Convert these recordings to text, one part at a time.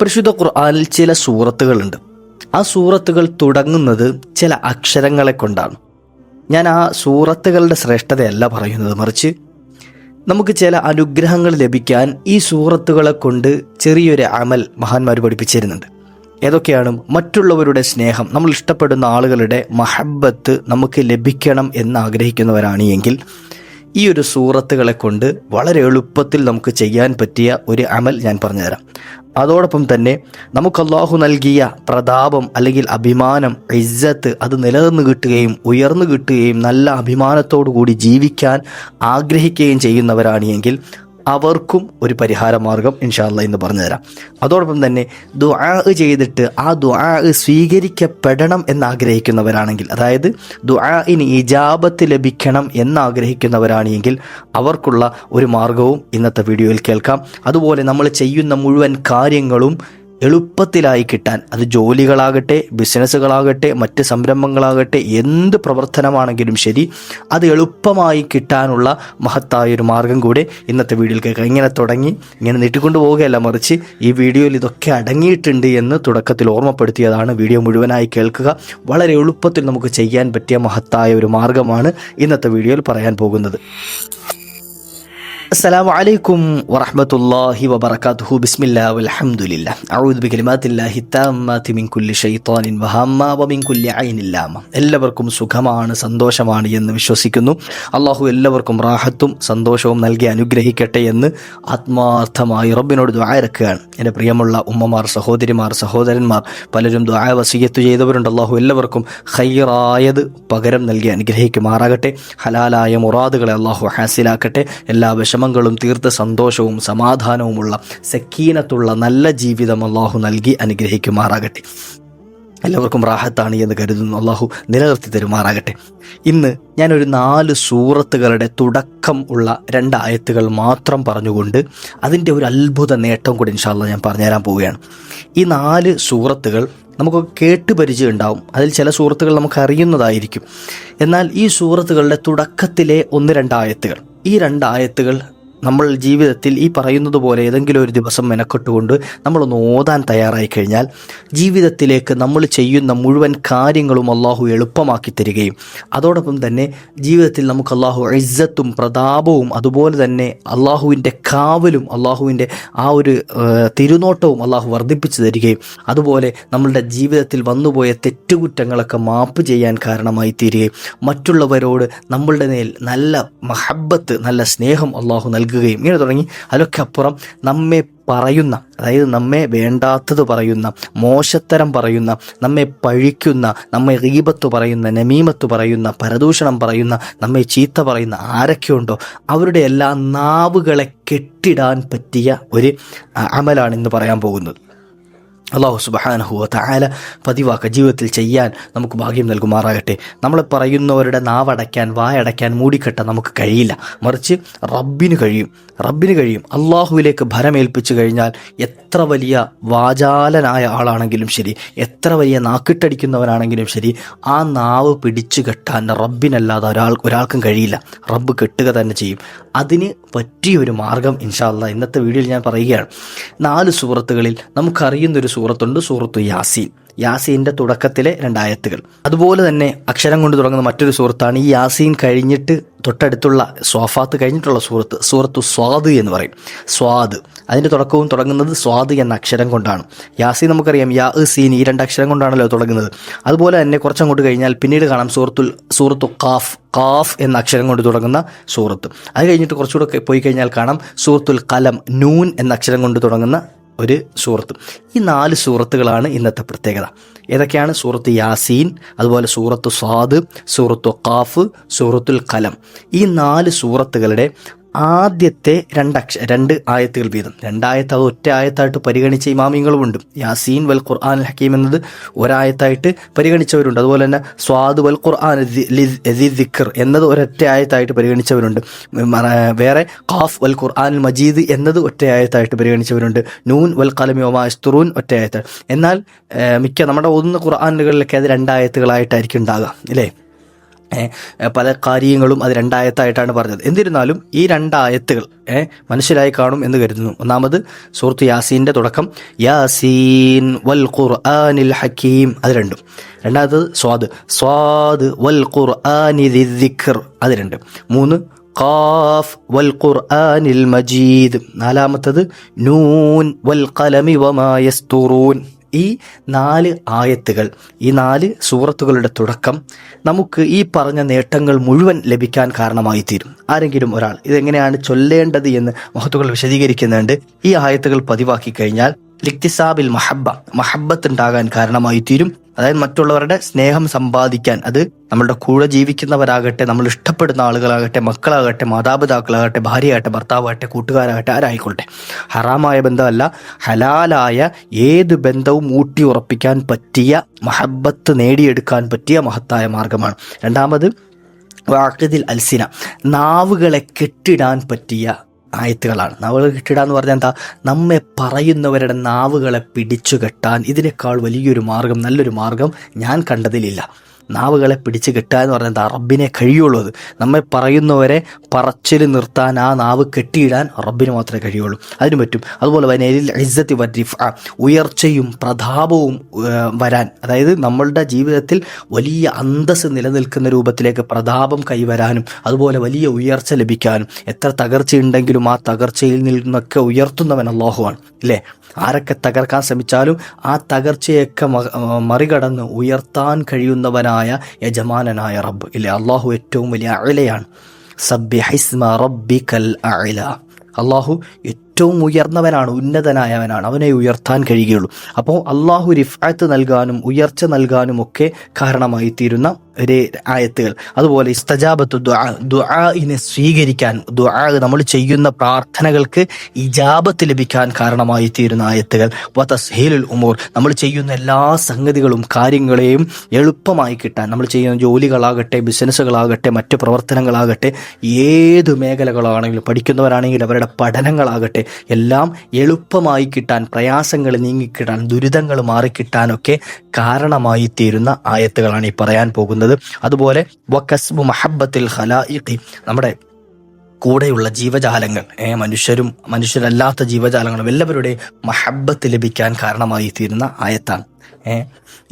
പരിശുദ്ധ ഖുർആാനിൽ ചില സൂറത്തുകളുണ്ട്. ആ സൂറത്തുകൾ തുടങ്ങുന്നത് ചില അക്ഷരങ്ങളെ കൊണ്ടാണ്. ഞാൻ ആ സൂറത്തുകളുടെ ശ്രേഷ്ഠതയല്ല പറയുന്നത്. മറിച്ച് നമുക്ക് ചില അനുഗ്രഹങ്ങൾ ലഭിക്കാൻ ഈ സൂറത്തുകളെ കൊണ്ട് ചെറിയൊരു അമൽ മഹാന്മാർ പഠിപ്പിച്ചിരുന്നുണ്ട്. ഏതൊക്കെയാണ്? മറ്റുള്ളവരുടെ സ്നേഹം നമ്മൾ ഇഷ്ടപ്പെടുന്ന ആളുകളുടെ മഹബത്ത് നമുക്ക് ലഭിക്കണം എന്ന് ആഗ്രഹിക്കുന്നവരാണ് എങ്കിൽ ഈ ഒരു സൂറത്തുകളെ കൊണ്ട് വളരെ എളുപ്പത്തിൽ നമുക്ക് ചെയ്യാൻ പറ്റിയ ഒരു അമൽ ഞാൻ പറഞ്ഞുതരാം. അതോടൊപ്പം തന്നെ നമുക്ക് അള്ളാഹു നൽകിയ പ്രതാപം അല്ലെങ്കിൽ അഭിമാനം ഇജ്ജത്ത് അത് നിലനിന്ന് കിട്ടുകയും ഉയർന്നു കിട്ടുകയും നല്ല അഭിമാനത്തോടു കൂടി ജീവിക്കാൻ ആഗ്രഹിക്കുകയും ചെയ്യുന്നവരാണ് എങ്കിൽ അവർക്കും ഒരു പരിഹാര മാർഗം ഇൻഷാല്ല എന്ന് പറഞ്ഞു തരാം അതോടൊപ്പം തന്നെ ദുആ ചെയ്തിട്ട് ആ ദുആ സ്വീകരിക്കപ്പെടണം എന്നാഗ്രഹിക്കുന്നവരാണെങ്കിൽ അതായത് ദുആഇന് ഇജാബത്ത് ലഭിക്കണം എന്ന് ആഗ്രഹിക്കുന്നവരാണ് എങ്കിൽ അവർക്കുള്ള ഒരു മാർഗവും ഇന്നത്തെ വീഡിയോയിൽ കേൾക്കാം. അതുപോലെ നമ്മൾ ചെയ്യുന്ന മുഴുവൻ കാര്യങ്ങളും എളുപ്പത്തിലായി കിട്ടാൻ. അത് ജോലികളാകട്ടെ ബിസിനസ്സുകളാകട്ടെ മറ്റ് സംരംഭങ്ങളാകട്ടെ എന്ത് പ്രവർത്തനമാണെങ്കിലും ശരി അത് എളുപ്പമായി കിട്ടാനുള്ള മഹത്തായ ഒരു മാർഗം കൂടെ ഇന്നത്തെ വീഡിയോയിൽ കേൾക്കാം. ഇങ്ങനെ തുടങ്ങി ഇങ്ങനെ നീട്ടിക്കൊണ്ടു പോവുകയല്ല മറിച്ച് ഈ വീഡിയോയിൽ ഇതൊക്കെ അടങ്ങിയിട്ടുണ്ട് എന്ന് തുടക്കത്തിൽ ഓർമ്മപ്പെടുത്തിയതാണ് വീഡിയോ മുഴുവനായി കേൾക്കുക. വളരെ എളുപ്പത്തിൽ നമുക്ക് ചെയ്യാൻ പറ്റിയ മഹത്തായ ഒരു മാർഗമാണ് ഇന്നത്തെ വീഡിയോയിൽ പറയാൻ പോകുന്നത്. السلام عليكم ورحمة الله وبركاته بسم الله والحمد لله أعوذ بكلمات الله التامات من كل شيطان وهامة ومن كل عين لامة എല്ലാവർക്കും സുഖമാണ് സന്തോഷമാണ് എന്ന് വിശ്വസിക്കുന്നു അള്ളാഹു എല്ലാവർക്കും റാഹത്തും സന്തോഷവും നൽകി അനുഗ്രഹിക്കട്ടെ എന്ന് ആത്മാർത്ഥമായി റബ്ബിനോട് ദ്വാരക്കുകയാണ് എൻ്റെ പ്രിയമുള്ള ഉമ്മമാർ സഹോദരിമാർ സഹോദരന്മാർ പലരും ദ്വായ വസീയത്ത് ചെയ്തവരുണ്ട് അള്ളാഹു എല്ലാവർക്കും ഹൈറായത് പകരം നൽകി അനുഗ്രഹിക്കുമാറാകട്ടെ ഹലാലായ മുറാദുകളെ അള്ളാഹു ഹാസിലാക്കട്ടെ എല്ലാ വിഷമങ്ങളും തീർത്ത സന്തോഷവും സമാധാനവുമുള്ള സക്കീനത്തുള്ള നല്ല ജീവിതം അള്ളാഹു നൽകി അനുഗ്രഹിക്കുമാറാകട്ടെ. എല്ലാവർക്കും റാഹത്താണ് എന്ന് കരുതുന്നു. അള്ളാഹു നിലനിർത്തി തരുമാറാകട്ടെ. ഇന്ന് ഞാനൊരു നാല് സൂറത്തുകളുടെ തുടക്കം ഉള്ള രണ്ട് ആയത്തുകൾ മാത്രം പറഞ്ഞുകൊണ്ട് അതിന്റെ ഒരു അത്ഭുത നേട്ടം കൂടി ഇൻഷാല്ല ഞാൻ പറഞ്ഞുതരാൻ പോവുകയാണ്. ഈ നാല് സൂറത്തുകൾ നമുക്ക് കേട്ട് പരിചയം ഉണ്ടാവും. അതിൽ ചില സൂറത്തുകൾ നമുക്ക് അറിയുന്നതായിരിക്കും. എന്നാൽ ഈ സൂറത്തുകളുടെ തുടക്കത്തിലെ ഒന്ന് രണ്ടായത്തുകൾ ഈ രണ്ടായത്തുകൾ നമ്മൾ ജീവിതത്തിൽ ഈ പറയുന്നത് പോലെ ഏതെങ്കിലും ഒരു ദിവസം മെനക്കെട്ടുകൊണ്ട് നമ്മളൊന്ന് ഓതാൻ തയ്യാറായി കഴിഞ്ഞാൽ ജീവിതത്തിലേക്ക് നമ്മൾ ചെയ്യുന്ന മുഴുവൻ കാര്യങ്ങളും അള്ളാഹു എളുപ്പമാക്കി തരികയും അതോടൊപ്പം തന്നെ ജീവിതത്തിൽ നമുക്ക് അള്ളാഹു ഇസ്സത്തും പ്രതാപവും അതുപോലെ തന്നെ അള്ളാഹുവിന്റെ കാവലും അള്ളാഹുവിന്റെ ആ ഒരു തിരുനോട്ടവും അള്ളാഹു വർദ്ധിപ്പിച്ചു തരികയും അതുപോലെ നമ്മളുടെ ജീവിതത്തിൽ വന്നുപോയ തെറ്റുകുറ്റങ്ങളൊക്കെ മാപ്പ് ചെയ്യാൻ കാരണമായി തീരുകയും മറ്റുള്ളവരോട് നമ്മളുടെ മേൽ നല്ല മഹബത്ത് നല്ല സ്നേഹം അള്ളാഹു നൽകുകയും ഇങ്ങനെ തുടങ്ങി. അതിലൊക്കെ അപ്പുറം നമ്മെ പറയുന്ന അതായത് നമ്മെ വേണ്ടാത്തത് പറയുന്ന മോശത്തരം പറയുന്ന നമ്മെ പഴിക്കുന്ന നമ്മെ റീബത്ത് പറയുന്ന നമീമത്ത് പറയുന്ന പരദൂഷണം പറയുന്ന നമ്മെ ചീത്ത പറയുന്ന ആരൊക്കെയുണ്ടോ അവരുടെ എല്ലാ നാവുകളെ കെട്ടിടാൻ പറ്റിയ ഒരു അമലാണ് ഇന്ന് പറയാൻ പോകുന്നത്. അള്ളാഹു സുബഹാനഹുവ താല പതിവാക്ക ജീവിതത്തിൽ ചെയ്യാൻ നമുക്ക് ഭാഗ്യം നൽകുമാറാകട്ടെ. നമ്മൾ പറയുന്നവരുടെ നാവടയ്ക്കാൻ വായടയ്ക്കാൻ മൂടിക്കെട്ടാൻ നമുക്ക് കഴിയില്ല. മറിച്ച് റബ്ബിന് കഴിയും. റബ്ബിന് കഴിയും. അള്ളാഹുവിലേക്ക് ഭരമേൽപ്പിച്ചു കഴിഞ്ഞാൽ എത്ര വലിയ വാചാലനായ ആളാണെങ്കിലും ശരി എത്ര വലിയ നാക്കിട്ടടിക്കുന്നവനാണെങ്കിലും ശരി ആ നാവ് പിടിച്ചു കെട്ടാൻ റബ്ബിനല്ലാതെ ഒരാൾ ഒരാൾക്കും കഴിയില്ല. റബ്ബ് കെട്ടുക തന്നെ ചെയ്യും. അതിന് പറ്റിയൊരു മാർഗം ഇൻഷാല്ല ഇന്നത്തെ വീഡിയോയിൽ ഞാൻ പറയുകയാണ്. നാല് സുഹൃത്തുക്കളിൽ നമുക്കറിയുന്ന ഒരു സൂറത്തുണ്ട് സൂറത്തു യാസീൻ. യാസീന്റെ തുടക്കത്തിലെ രണ്ടായത്തുകൾ. അതുപോലെ തന്നെ അക്ഷരം കൊണ്ട് തുടങ്ങുന്ന മറ്റൊരു സുഹൃത്താണ് ഈ യാസീൻ കഴിഞ്ഞിട്ട് തൊട്ടടുത്തുള്ള സ്വാഫാത്ത് കഴിഞ്ഞിട്ടുള്ള സുഹൃത്ത് സൂറത്തു സ്വാദ് എന്ന് പറയും. സ്വാദ്. അതിന്റെ തുടക്കവും തുടങ്ങുന്നത് സ്വാദ് എന്ന അക്ഷരം കൊണ്ടാണ്. യാസീൻ നമുക്കറിയാം യാ സീൻ ഈ രണ്ട് അക്ഷരം കൊണ്ടാണല്ലോ തുടങ്ങുന്നത്. അതുപോലെ തന്നെ കുറച്ചങ്ങോട്ട് കഴിഞ്ഞാൽ പിന്നീട് കാണാം സൂറത്തുൽ സുഹൃത്തു കാഫ് കാഫ് എന്ന അക്ഷരം കൊണ്ട് തുടങ്ങുന്ന സൂറത്ത്. അത് കഴിഞ്ഞിട്ട് കുറച്ചുകൂടെ പോയി കഴിഞ്ഞാൽ കാണാം സൂറത്തുൽ കലം നൂൻ എന്ന അക്ഷരം കൊണ്ട് തുടങ്ങുന്ന ഒരു സൂറത്ത്. ഈ നാല് സൂറത്തുകളാണ് ഇന്നത്തെ പ്രത്യേകത. ഏതൊക്കെയാണ്? സൂറത്ത് യാസീൻ അതുപോലെ സൂറത്ത് സ്വാദ് സൂറത്തു ഖാഫ് സൂറത്തുൽ കലം. ഈ നാല് സൂറത്തുകളുടെ ആദ്യത്തെ രണ്ടക്ഷ രണ്ട് ആയത്തുകൾ വീതം. രണ്ടായത്ത് അത് ഒറ്റ ആയത്തായിട്ട് പരിഗണിച്ച ഇമാമിങ്ങളുമുണ്ട് യാസീൻ വൽ ഖുർആൻ ഹക്കീം എന്നത് ഒരായത്തായിട്ട് പരിഗണിച്ചവരുണ്ട്. അതുപോലെ തന്നെ സ്വാദ് വൽ ഖുർആൻ ദിക്കർ എന്നത് ഒരൊറ്റ ആയത്തായിട്ട് പരിഗണിച്ചവരുണ്ട്. വേറെ ഖാഫ് വൽ ഖുർആൻ മജീദ് എന്നത് ഒറ്റ ആയത്തായിട്ട് പരിഗണിച്ചവരുണ്ട്. നൂൻ വൽ കലമി ഒമാ ഇസ്തുറൂൻ ഒറ്റ ആയത്ത് എന്നാൽ മിക്ക നമ്മുടെ ഒന്ന് ഖുർആാനുകളിലൊക്കെ അത് രണ്ടായത്തുകളായിട്ടായിരിക്കും ഉണ്ടാകുക അല്ലേ പല കാര്യങ്ങളും അത് രണ്ടായത്തായിട്ടാണ് പറഞ്ഞത്. എന്നിരുന്നാലും ഈ രണ്ടായത്തുകൾ മനസ്സിലായി കാണും എന്ന് കരുതുന്നു. ഒന്നാമത് സുഹൃത്ത് യാസീന്റെ തുടക്കം യാസീൻ വൽ ഖുർആനിൽ ഹക്കീം അത് രണ്ടും. രണ്ടാമത്തത് സ്വാദ് സ്വാദ് വൽ ഖുർആനി ദിഖർ അത് രണ്ട്. മൂന്ന് ഖാഫ് വൽ ഖുർആനിൽ മജീദ്. നാലാമത്തത് നൂൻ വൽ കലമി വമാ യസ്തുറൂൻ. ഈ നാല് ആയത്തുകൾ ഈ നാല് സൂറത്തുകളുടെ തുടക്കം നമുക്ക് ഈ പറഞ്ഞ നേട്ടങ്ങൾ മുഴുവൻ ലഭിക്കാൻ കാരണമായി തീരും ആരെങ്കിലും ഒരാൾ ഇതെങ്ങനെയാണ് ചൊല്ലേണ്ടത് എന്ന് മഹത്തുകൾ വിശദീകരിക്കുന്നുണ്ട് ഈ ആയത്തുകൾ പതിവാക്കി കഴിഞ്ഞാൽ ലിക്തിസാബിൽ മഹബ്ബ മഹബ്ബത്ത് ഉണ്ടാകാൻ കാരണമായി തീരും അതായത് മറ്റുള്ളവരുടെ സ്നേഹം സമ്പാദിക്കാൻ അത് നമ്മളുടെ കൂടെ ജീവിക്കുന്നവരാകട്ടെ നമ്മൾ ഇഷ്ടപ്പെടുന്ന ആളുകളാകട്ടെ മക്കളാകട്ടെ മാതാപിതാക്കളാകട്ടെ ഭാര്യയാകട്ടെ ഭർത്താവാകട്ടെ കൂട്ടുകാരാകട്ടെ ആരായിക്കോട്ടെ ഹറാമായ ബന്ധമല്ല ഹലാലായ ഏത് ബന്ധവും ഊട്ടി ഉറപ്പിക്കാൻ പറ്റിയ മഹബത്ത് നേടിയെടുക്കാൻ പറ്റിയ മഹത്തായ മാർഗമാണ്. രണ്ടാമത് വാക്കതിൽ അൽസിന നാവുകളെ കെട്ടിടാൻ പറ്റിയ ആയത്തുകളാണ്. നാവുകൾ കെട്ടിടുക എന്ന് പറഞ്ഞാൽ എന്താ? നമ്മെ പറയുന്നവരുടെ നാവുകളെ പിടിച്ചു കെട്ടാൻ ഇതിനേക്കാൾ വലിയൊരു മാർഗം നല്ലൊരു മാർഗം ഞാൻ കണ്ടതിലില്ല. നാവുകളെ പിടിച്ച് കെട്ടുക എന്ന് പറഞ്ഞാൽ റബ്ബിനെ കഴിയുള്ളൂ അത്. നമ്മെ പറയുന്നവരെ പറച്ചിൽ നിർത്താൻ ആ നാവ് കെട്ടിയിടാൻ റബ്ബിന് മാത്രമേ കഴിയുള്ളൂ. അതിന് പറ്റും. അതുപോലെ വനേലിൽ ഇസ്സത്തി വരിഫ് ഉയർച്ചയും പ്രതാപവും വരാൻ. അതായത് നമ്മളുടെ ജീവിതത്തിൽ വലിയ അന്തസ് നിലനിൽക്കുന്ന രൂപത്തിലേക്ക് പ്രതാപം കൈവരാനും അതുപോലെ വലിയ ഉയർച്ച ലഭിക്കാനും എത്ര തകർച്ചയുണ്ടെങ്കിലും ആ തകർച്ചയിൽ നിന്നൊക്കെ ഉയർത്തുന്നവൻ അള്ളാഹുവാണ് ഇല്ലേ ആരൊക്കെ തകർക്കാൻ ശ്രമിച്ചാലും ആ തകർച്ചയൊക്കെ മറികടന്ന് ഉയർത്താൻ കഴിയുന്നവനായ യജമാനനായ റബ്ബ്. ഇല്ലേ? അള്ളാഹു ഏറ്റവും വലിയ അഴലയാണ് സബ്യഹിസ്മ റബ്ബിക്കൽ അഴല അള്ളാഹു ഏറ്റവും ഉയർന്നവനാണ് ഉന്നതനായവനാണ്. അവനെ ഉയർത്താൻ കഴിയുകയുള്ളൂ. അപ്പോൾ അള്ളാഹു റിഫാത്ത് നൽകാനും ഉയർച്ച നൽകാനും ഒക്കെ കാരണമായി തീരുന്ന ഒരു ആയത്തുകൾ. അതുപോലെ ഇസ്തജാബത്ത് ദുആ ദുആഇനെ സ്വീകരിക്കാൻ ദുആ നമ്മൾ ചെയ്യുന്ന പ്രാർത്ഥനകൾക്ക് ഇജാബത്ത് ലഭിക്കാൻ കാരണമായി തീരുന്ന ആയത്തുകൾ. വതസ്ഹീലുൽ ഉമൂർ നമ്മൾ ചെയ്യുന്ന എല്ലാ സംഗതികളും കാര്യങ്ങളെയും എളുപ്പമായി കിട്ടാൻ നമ്മൾ ചെയ്യുന്ന ജോലികളാകട്ടെ ബിസിനസ്സുകളാകട്ടെ മറ്റ് പ്രവർത്തനങ്ങളാകട്ടെ ഏത് മേഖലകളാണെങ്കിലും പഠിക്കുന്നവരാണെങ്കിൽ അവരുടെ പഠനങ്ങളാകട്ടെ എല്ലാം എളുപ്പമായി കിട്ടാൻ പ്രയാസങ്ങൾ നീങ്ങിക്കിട്ടാൻ ദുരിതങ്ങൾ മാറിക്കിട്ടാനൊക്കെ കാരണമായി തീരുന്ന ആയത്തുകളാണ് ഈ പറയാൻ പോകുന്നത്. അതുപോലെ വക്കസ്ബു മഹബത്തിൽ ഖലായിഖി നമ്മുടെ കൂടെയുള്ള ജീവജാലങ്ങൾ. മനുഷ്യരും മനുഷ്യരല്ലാത്ത ജീവജാലങ്ങളും എല്ലാവരുടെയും മഹബത്ത് ലഭിക്കാൻ കാരണമായി തീരുന്ന ആയത്താണ്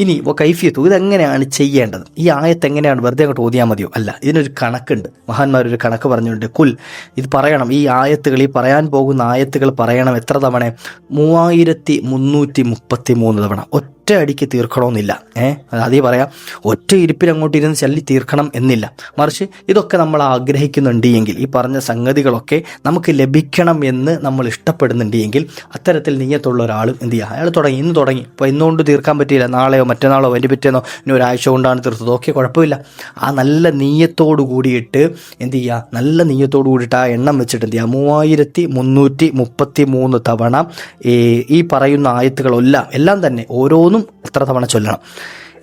ഇനി ഇപ്പോൾ കൈഫിയത്തു ഇതെങ്ങനെയാണ് ചെയ്യേണ്ടത്? ഈ ആയത്ത് എങ്ങനെയാണ് വെറുതെ അങ്ങോട്ട് ഓതിയാൽ മതിയോ? അല്ല ഇതിനൊരു കണക്കുണ്ട്. മഹാന്മാരൊരു കണക്ക് പറഞ്ഞുകൊണ്ട് കുൽ ഇത് പറയണം. ഈ ആയത്തുകൾ ഈ പറയാൻ പോകുന്ന ആയത്തുകൾ പറയണം എത്ര തവണ? മൂവായിരത്തി മുന്നൂറ്റി മുപ്പത്തി മൂന്ന് തവണ. ഒറ്റ അടിക്ക് തീർക്കണമെന്നില്ല. ഏഹ് അതേ പറയാം. ഒറ്റ ഇരിപ്പിൽ അങ്ങോട്ട് ഇരുന്ന് ചൊല്ലി തീർക്കണം എന്നില്ല. മറിച്ച് ഇതൊക്കെ നമ്മൾ ആഗ്രഹിക്കുന്നുണ്ട് എങ്കിൽ ഈ പറഞ്ഞ സംഗതികളൊക്കെ നമുക്ക് ലഭിക്കണം എന്ന് നമ്മൾ ഇഷ്ടപ്പെടുന്നുണ്ട് എങ്കിൽ അത്തരത്തിൽ നീയത്തുള്ള ഒരാൾ എന്ത് ചെയ്യുക അയാൾ തുടങ്ങി ഇന്ന് തുടങ്ങി. ഇപ്പോൾ ഇന്നുകൊണ്ട് തീർക്കാൻ പറ്റിയില്ല. നാളെയോ മറ്റന്നാളോ അതിന്റെ പിറ്റേന്നോ ഇനി ഒരാഴ്ച കൊണ്ടാണ് തീർത്തത്. ഓക്കെ കുഴപ്പമില്ല. ആ നല്ല നീയത്തോട് കൂടിയിട്ട് എന്ത് ചെയ്യുക നല്ല നീയത്തോട് കൂടിയിട്ട് ആ എണ്ണം വെച്ചിട്ട് എന്ത് ചെയ്യുക മൂവായിരത്തി മുന്നൂറ്റി മുപ്പത്തി മൂന്ന് തവണ ഈ പറയുന്ന ആയത്തുകളെല്ലാം എല്ലാം തന്നെ ഓരോന്നും എത്ര തവണ ചൊല്ലണം?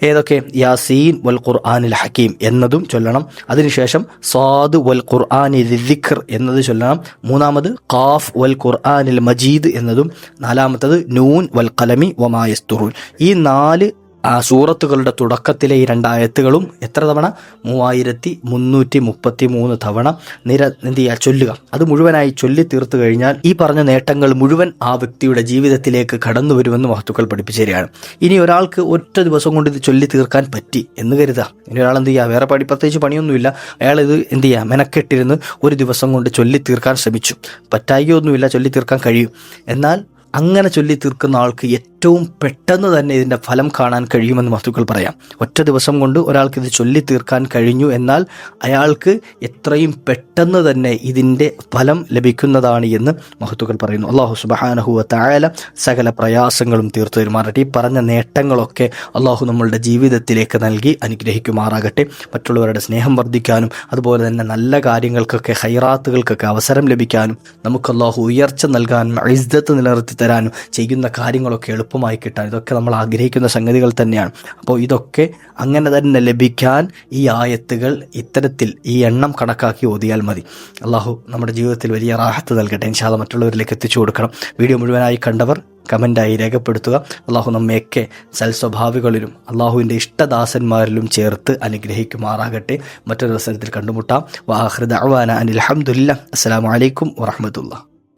ഏതൊക്കെ? യാസീൻ വൽ ഖുർആാനിൽ ഹക്കീം എന്നതും ചൊല്ലണം. അതിനുശേഷം സാദ് വൽ ഖുർആനി ദിഖർ എന്നത് ചൊല്ലണം. മൂന്നാമത് ഖാഫ് വൽ ഖുർആാനിൽ മജീദ് എന്നതും. നാലാമത്തത് നൂൻ വൽ കലമി വമായസ്തുറുൽ ഈ നാല് ആ സൂറത്തുകളുടെ തുടക്കത്തിലെ ഈ രണ്ടായത്തുകളും എത്ര തവണ? മൂവായിരത്തി മുന്നൂറ്റി മുപ്പത്തി മൂന്ന് തവണ നിര എന്ത് ചെയ്യുക ചൊല്ലുക. അത് മുഴുവനായി ചൊല്ലി തീർത്തു കഴിഞ്ഞാൽ ഈ പറഞ്ഞ നേട്ടങ്ങൾ മുഴുവൻ ആ വ്യക്തിയുടെ ജീവിതത്തിലേക്ക് കടന്നു വരുമെന്ന് മഹത്തുക്കൾ പഠിപ്പിച്ചു തരികയാണ് ഇനി ഒരാൾക്ക് ഒറ്റ ദിവസം കൊണ്ട് ഇത് ചൊല്ലി തീർക്കാൻ പറ്റി എന്ന് കരുതുക. ഇനി ഒരാൾ എന്ത് ചെയ്യുക വേറെ പടി പ്രത്യേകിച്ച് പണിയൊന്നുമില്ല. അയാൾ ഇത് എന്ത് ചെയ്യുക മെനക്കെട്ടിരുന്ന് ഒരു ദിവസം കൊണ്ട് ചൊല്ലി തീർക്കാൻ ശ്രമിച്ചു. പറ്റായികയൊന്നുമില്ല ചൊല്ലി തീർക്കാൻ കഴിയും. എന്നാൽ അങ്ങനെ ചൊല്ലി തീർക്കുന്ന ആൾക്ക് ഏറ്റവും പെട്ടെന്ന് തന്നെ ഇതിന്റെ ഫലം കാണാൻ കഴിയുമെന്ന് വസ്തുക്കൾ പറയാം. ഒറ്റ ദിവസം കൊണ്ട് ഒരാൾക്ക് ഇത് ചൊല്ലി തീർക്കാൻ കഴിഞ്ഞു എന്നാൽ അയാൾക്ക് എത്രയും പെട്ടെന്ന് തന്നെ ഇതിന്റെ ഫലം ലഭിക്കുന്നതാണ് എന്ന് മഹത്തുക്കൾ പറയുന്നു. അള്ളാഹു സുബഹാനഹുവ തായാല സകല പ്രയാസങ്ങളും തീർത്തു തരുമാറട്ടെ ഈ പറഞ്ഞ നേട്ടങ്ങളൊക്കെ അള്ളാഹു നമ്മളുടെ ജീവിതത്തിലേക്ക് നൽകി അനുഗ്രഹിക്കുമാറാകട്ടെ. മറ്റുള്ളവരുടെ സ്നേഹം വർദ്ധിക്കാനും അതുപോലെ തന്നെ നല്ല കാര്യങ്ങൾക്കൊക്കെ ഹൈറാത്തുകൾക്കൊക്കെ അവസരം ലഭിക്കാനും നമുക്ക് അള്ളാഹു ഉയർച്ച നൽകാനും ഇസ്ദത്ത് നിലനിർത്തി തരാനും ചെയ്യുന്ന കാര്യങ്ങളൊക്കെ എളുപ്പം എളുപ്പമായി കിട്ടാൻ. ഇതൊക്കെ നമ്മൾ ആഗ്രഹിക്കുന്ന സംഗതികൾ തന്നെയാണ്. അപ്പോൾ ഇതൊക്കെ അങ്ങനെ തന്നെ ലഭിക്കാൻ ഈ ആയത്തുകൾ ഇത്തരത്തിൽ ഈ എണ്ണം കണക്കാക്കി ഓതിയാൽ മതി. അള്ളാഹു നമ്മുടെ ജീവിതത്തിൽ വലിയ റാഹത്ത് നൽകട്ടെ. ഇൻഷാല്ല മറ്റുള്ളവരിലേക്ക് എത്തിച്ചു കൊടുക്കണം. വീഡിയോ മുഴുവനായി കണ്ടവർ കമന്റായി രേഖപ്പെടുത്തുക. അള്ളാഹു നമ്മയൊക്കെ സൽസ്വഭാവികളിലും അള്ളാഹുവിന്റെ ഇഷ്ടദാസന്മാരിലും ചേർത്ത് അനുഗ്രഹിക്കുമാറാകട്ടെ. മറ്റൊരു അവസരത്തിൽ കണ്ടുമുട്ടാം. വാഹൃദ അവാന അനിൽ അഹമ്മദില്ല അസ്സാം വലൈക്കും വറഹമത്തുള്ള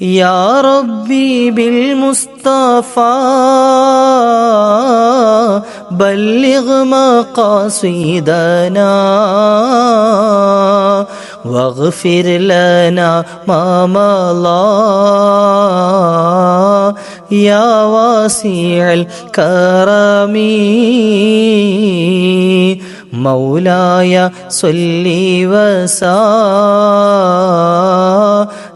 يا ربي بالمصطفى بلغ مقاصدنا واغفر لنا ما مضى. يا واسع الكرم مولاي صل وسلم.